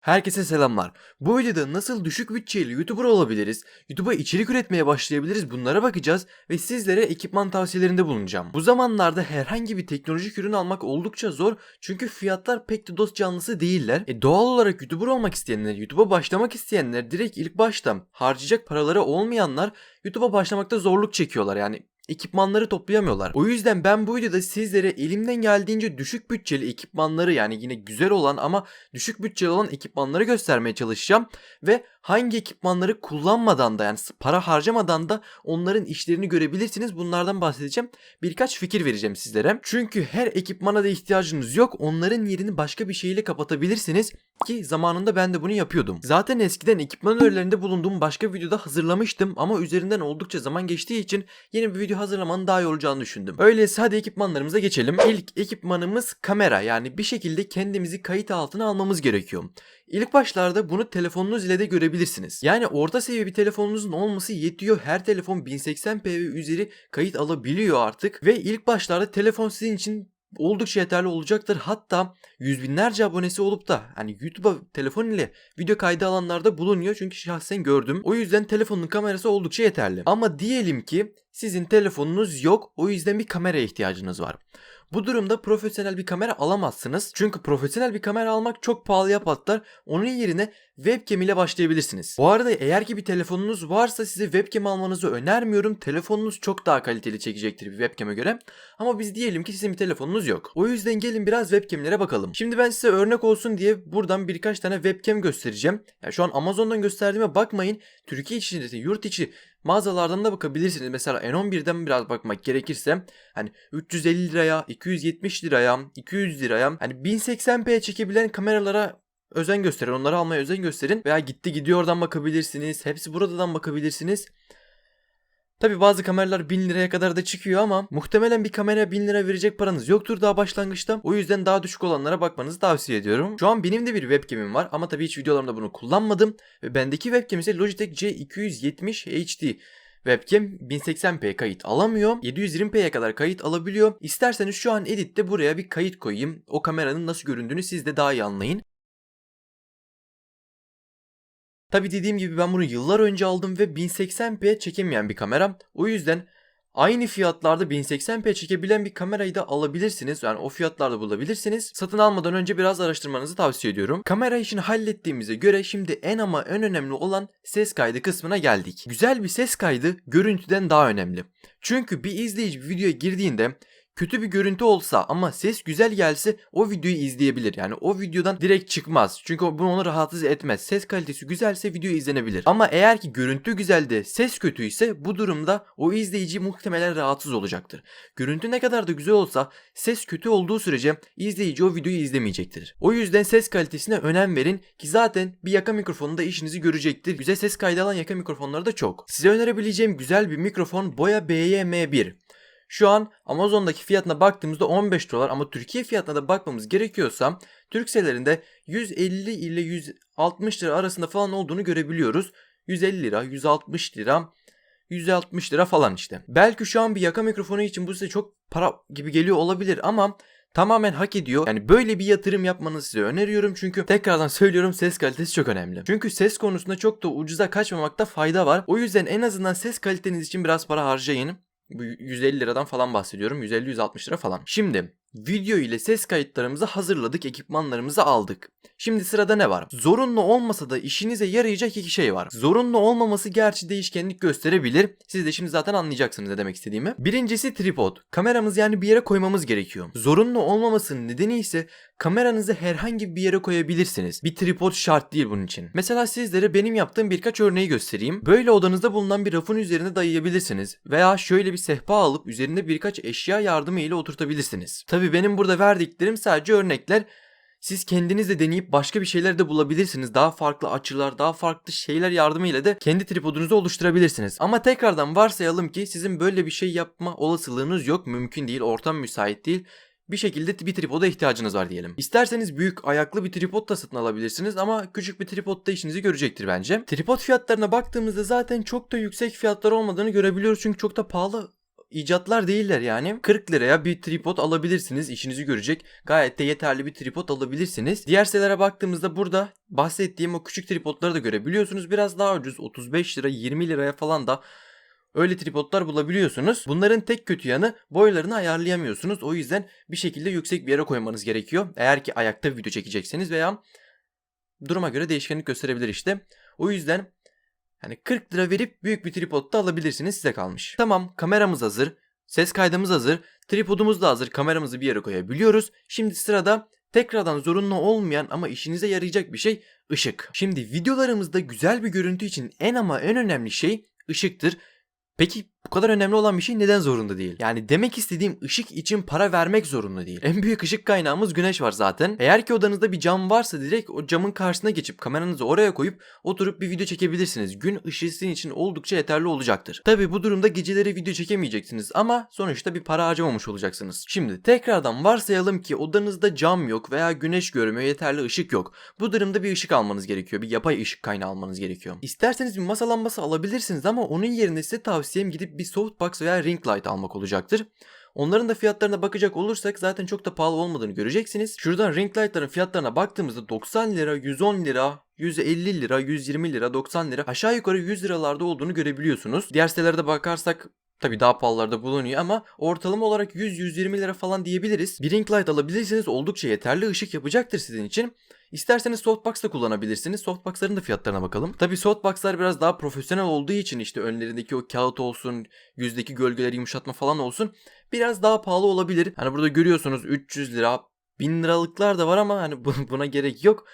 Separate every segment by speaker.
Speaker 1: Herkese selamlar. Bu videoda nasıl düşük bütçeyle YouTuber olabiliriz, YouTube'a içerik üretmeye başlayabiliriz bunlara bakacağız ve sizlere ekipman tavsiyelerinde bulunacağım. Bu zamanlarda herhangi bir teknolojik ürün almak oldukça zor çünkü fiyatlar pek de dost canlısı değiller. E doğal olarak YouTuber olmak isteyenler, YouTube'a başlamak isteyenler direkt ilk baştan harcayacak paraları olmayanlar YouTube'a başlamakta zorluk çekiyorlar. Yani ekipmanları toplayamıyorlar. O yüzden ben bu videoda sizlere elimden geldiğince düşük bütçeli ekipmanları yani yine güzel olan ama düşük bütçeli olan ekipmanları göstermeye çalışacağım ve hangi ekipmanları kullanmadan da yani para harcamadan da onların işlerini görebilirsiniz. Bunlardan bahsedeceğim. Birkaç fikir vereceğim sizlere. Çünkü her ekipmana da ihtiyacınız yok. Onların yerini başka bir şeyle kapatabilirsiniz ki zamanında ben de bunu yapıyordum. Zaten eskiden ekipman önerilerinde bulunduğum başka videoda hazırlamıştım ama üzerinden oldukça zaman geçtiği için yeni bir video hazırlamanın daha iyi olacağını düşündüm. Öyleyse hadi ekipmanlarımıza geçelim. İlk ekipmanımız kamera yani bir şekilde kendimizi kayıt altına almamız gerekiyor. İlk başlarda bunu telefonunuz ile de görebilirsiniz. Yani orta seviye bir telefonunuzun olması yetiyor. Her telefon 1080p ve üzeri kayıt alabiliyor artık. Ve ilk başlarda telefon sizin için oldukça yeterli olacaktır. Hatta yüz binlerce abonesi olup da hani YouTube'a telefon ile video kaydı alanlarda bulunuyor. Çünkü şahsen gördüm. O yüzden telefonun kamerası oldukça yeterli. Ama diyelim ki sizin telefonunuz yok. O yüzden bir kameraya ihtiyacınız var. Bu durumda profesyonel bir kamera alamazsınız. Çünkü profesyonel bir kamera almak çok pahalıya patlar. Onun yerine webcam ile başlayabilirsiniz. Bu arada eğer ki bir telefonunuz varsa size webcam almanızı önermiyorum. Telefonunuz çok daha kaliteli çekecektir bir webcam'e göre. Ama biz diyelim ki sizin bir telefonunuz yok. O yüzden gelin biraz webcam'lere bakalım. Şimdi ben size örnek olsun diye buradan birkaç tane webcam göstereceğim. Yani şu an Amazon'dan gösterdiğime bakmayın. Türkiye içinde de yurt içi mağazalardan da bakabilirsiniz. Mesela N11'den biraz bakmak gerekirse hani 350 liraya, 270 liraya, 200 liraya hani 1080p çekebilen kameralara özen gösterin. Onları almaya özen gösterin. Veya gitti gidiyor oradan bakabilirsiniz. Hepsi buradan bakabilirsiniz. Tabi bazı kameralar 1000 liraya kadar da çıkıyor ama muhtemelen bir kameraya 1000 lira verecek paranız yoktur daha başlangıçta. O yüzden daha düşük olanlara bakmanızı tavsiye ediyorum. Şu an benim de bir webcam'im var ama tabii hiç videolarımda bunu kullanmadım. Ve bendeki webcam ise Logitech C270 HD. Webcam 1080p kayıt alamıyor. 720p'ye kadar kayıt alabiliyor. İsterseniz şu an editte buraya bir kayıt koyayım. O kameranın nasıl göründüğünü siz de daha iyi anlayın. Tabi dediğim gibi ben bunu yıllar önce aldım ve 1080p çekemeyen bir kamera. O yüzden aynı fiyatlarda 1080p çekebilen bir kamerayı da alabilirsiniz. Yani o fiyatlarda bulabilirsiniz. Satın almadan önce biraz araştırmanızı tavsiye ediyorum. Kamera işini hallettiğimize göre şimdi en ama en önemli olan ses kaydı kısmına geldik. Güzel bir ses kaydı görüntüden daha önemli. Çünkü bir izleyici bir videoya girdiğinde kötü bir görüntü olsa ama ses güzel gelse o videoyu izleyebilir. Yani o videodan direkt çıkmaz. Çünkü bunu onu rahatsız etmez. Ses kalitesi güzelse video izlenebilir. Ama eğer ki görüntü güzel de ses kötüyse bu durumda o izleyici muhtemelen rahatsız olacaktır. Görüntü ne kadar da güzel olsa ses kötü olduğu sürece izleyici o videoyu izlemeyecektir. O yüzden ses kalitesine önem verin ki zaten bir yaka mikrofonunda işinizi görecektir. Güzel ses kaydı alan yaka mikrofonları da çok. Size önerebileceğim güzel bir mikrofon Boya BY-M1. Şu an Amazon'daki fiyatına baktığımızda 15 dolar ama Türkiye fiyatına da bakmamız gerekiyorsa Türksellerinde 150 ile 160 lira arasında falan olduğunu görebiliyoruz. 150 lira, 160 lira, 160 lira falan işte. Belki şu an bir yaka mikrofonu için bu size çok para gibi geliyor olabilir ama tamamen hak ediyor. Yani böyle bir yatırım yapmanızı size öneriyorum çünkü tekrardan söylüyorum ses kalitesi çok önemli. Çünkü ses konusunda çok da ucuza kaçmamakta fayda var. O yüzden en azından ses kaliteniz için biraz para harcayın. Bu 150 liradan falan bahsediyorum. 150-160 lira falan. Şimdi video ile ses kayıtlarımızı hazırladık, ekipmanlarımızı aldık. Şimdi sırada ne var? Zorunlu olmasa da işinize yarayacak iki şey var. Zorunlu olmaması gerçi değişkenlik gösterebilir. Siz de şimdi zaten anlayacaksınız ne demek istediğimi. Birincisi tripod. Kameramızı yani bir yere koymamız gerekiyor. Zorunlu olmamasının nedeni ise kameranızı herhangi bir yere koyabilirsiniz. Bir tripod şart değil bunun için. Mesela sizlere benim yaptığım birkaç örneği göstereyim. Böyle odanızda bulunan bir rafın üzerine dayayabilirsiniz. Veya şöyle bir sehpa alıp üzerinde birkaç eşya yardımı ile oturtabilirsiniz. Tabi benim burada verdiklerim sadece örnekler. Siz kendiniz de deneyip başka bir şeyler de bulabilirsiniz. Daha farklı açılar, daha farklı şeyler yardımıyla da kendi tripodunuzu oluşturabilirsiniz. Ama tekrardan varsayalım ki sizin böyle bir şey yapma olasılığınız yok. Mümkün değil, ortam müsait değil bir şekilde bir tripoda ihtiyacınız var diyelim. İsterseniz büyük ayaklı bir tripod da satın alabilirsiniz ama küçük bir tripod da işinizi görecektir bence. Tripod fiyatlarına baktığımızda zaten çok da yüksek fiyatlar olmadığını görebiliyoruz çünkü çok da pahalı icatlar değiller yani. 40 liraya bir tripod alabilirsiniz. işinizi görecek. Gayet de yeterli bir tripod alabilirsiniz. Diğer sitelere baktığımızda burada bahsettiğim o küçük tripodları da görebiliyorsunuz. Biraz daha ucuz 35 lira 20 liraya falan da Öyle tripodlar bulabiliyorsunuz. Bunların tek kötü yanı boylarını ayarlayamıyorsunuz. O yüzden bir şekilde yüksek bir yere koymanız gerekiyor. Eğer ki ayakta video çekecekseniz veya duruma göre değişkenlik gösterebilir işte. O yüzden hani 40 lira verip büyük bir tripod da alabilirsiniz size kalmış. Tamam kameramız hazır. Ses kaydımız hazır. Tripodumuz da hazır. Kameramızı bir yere koyabiliyoruz. Şimdi sırada tekrardan zorunlu olmayan ama işinize yarayacak bir şey ışık. Şimdi videolarımızda güzel bir görüntü için en ama en önemli şey ışıktır. Peki bu kadar önemli olan bir şey neden zorunda değil? Yani demek istediğim ışık için para vermek zorunda değil. En büyük ışık kaynağımız güneş var zaten. Eğer ki odanızda bir cam varsa direkt o camın karşısına geçip kameranızı oraya koyup oturup bir video çekebilirsiniz. Gün ışığı için oldukça yeterli olacaktır. Tabi bu durumda geceleri video çekemeyeceksiniz ama sonuçta bir para harcamamış olacaksınız. Şimdi tekrardan varsayalım ki odanızda cam yok veya güneş görmüyor yeterli ışık yok. Bu durumda bir ışık almanız gerekiyor. Bir yapay ışık kaynağı almanız gerekiyor. İsterseniz bir masa lambası alabilirsiniz ama onun yerine size tavsiyem gidip bir softbox veya ring light almak olacaktır. Onların da fiyatlarına bakacak olursak zaten çok da pahalı olmadığını göreceksiniz. Şuradan ring light'ların fiyatlarına baktığımızda 90 lira, 110 lira, 150 lira, 120 lira, 90 lira aşağı yukarı 100 liralarda olduğunu görebiliyorsunuz. Diğer sitelerde bakarsak Tabi daha pahalılarda bulunuyor ama ortalama olarak 100-120 lira falan diyebiliriz. Bir ring light alabilirseniz oldukça yeterli ışık yapacaktır sizin için. İsterseniz softbox da kullanabilirsiniz. Softbox'ların da fiyatlarına bakalım. Tabi softbox'lar biraz daha profesyonel olduğu için işte önlerindeki o kağıt olsun, yüzdeki gölgeleri yumuşatma falan olsun biraz daha pahalı olabilir. Hani burada görüyorsunuz 300 lira, 1000 liralıklar da var ama hani buna gerek yok.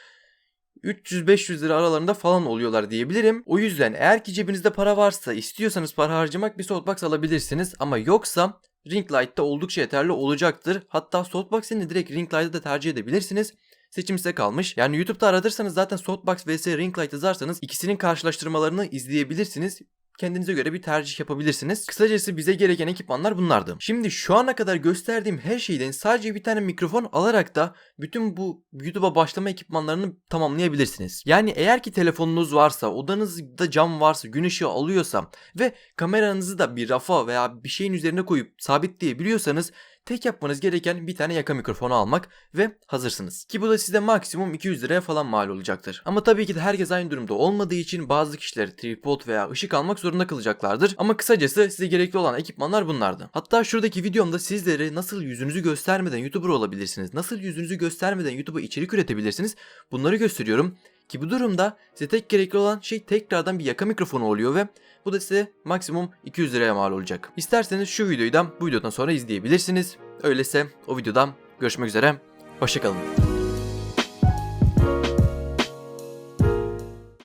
Speaker 1: 300-500 lira aralarında falan oluyorlar diyebilirim. O yüzden eğer ki cebinizde para varsa istiyorsanız para harcamak bir softbox alabilirsiniz ama yoksa ring light da oldukça yeterli olacaktır. Hatta softbox yerine direkt ring light'ı da tercih edebilirsiniz. Seçim size kalmış. Yani YouTube'da aratırsanız zaten Softbox vs Ring Light yazarsanız ikisinin karşılaştırmalarını izleyebilirsiniz kendinize göre bir tercih yapabilirsiniz. Kısacası bize gereken ekipmanlar bunlardı. Şimdi şu ana kadar gösterdiğim her şeyden sadece bir tane mikrofon alarak da bütün bu YouTube'a başlama ekipmanlarını tamamlayabilirsiniz. Yani eğer ki telefonunuz varsa, odanızda cam varsa, gün ışığı alıyorsa ve kameranızı da bir rafa veya bir şeyin üzerine koyup sabitleyebiliyorsanız Tek yapmanız gereken bir tane yaka mikrofonu almak ve hazırsınız. Ki bu da size maksimum 200 liraya falan mal olacaktır. Ama tabii ki de herkes aynı durumda olmadığı için bazı kişiler tripod veya ışık almak zorunda kalacaklardır. Ama kısacası size gerekli olan ekipmanlar bunlardı. Hatta şuradaki videomda sizlere nasıl yüzünüzü göstermeden YouTuber olabilirsiniz, nasıl yüzünüzü göstermeden YouTube'a içerik üretebilirsiniz bunları gösteriyorum. Ki bu durumda size tek gerekli olan şey tekrardan bir yaka mikrofonu oluyor ve bu da size maksimum 200 liraya mal olacak. İsterseniz şu videoyu da bu videodan sonra izleyebilirsiniz. Öyleyse o videodan görüşmek üzere. Hoşçakalın.